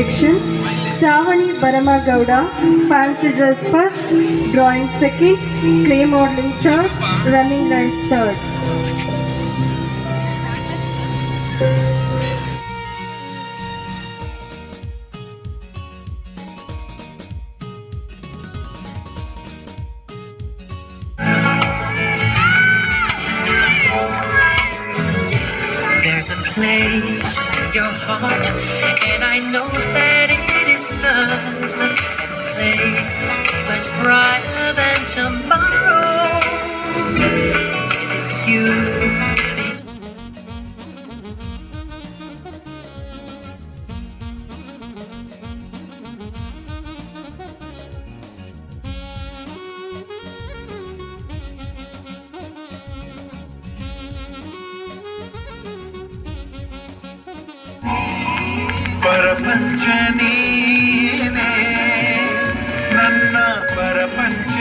Section. Savani Baramagowda, fancy dress first, drawing second, clay modeling third, running line third. There's a place in your heart, and I know that it is love. And this place much brighter than tomorrow. And if you Parapancha ನೀನೇ ನನ್ನ ಪರಪಂಚ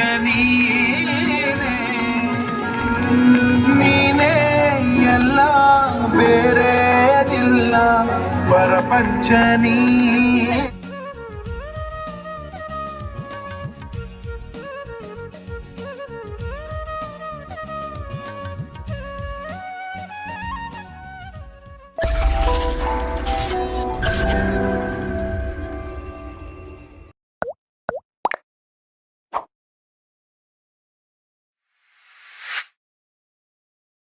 ನೀನೇ ಎಲ್ಲ ಬೇರೆ ಇಲ್ಲ ಪರಪಂಚನೀ ನೀನೇ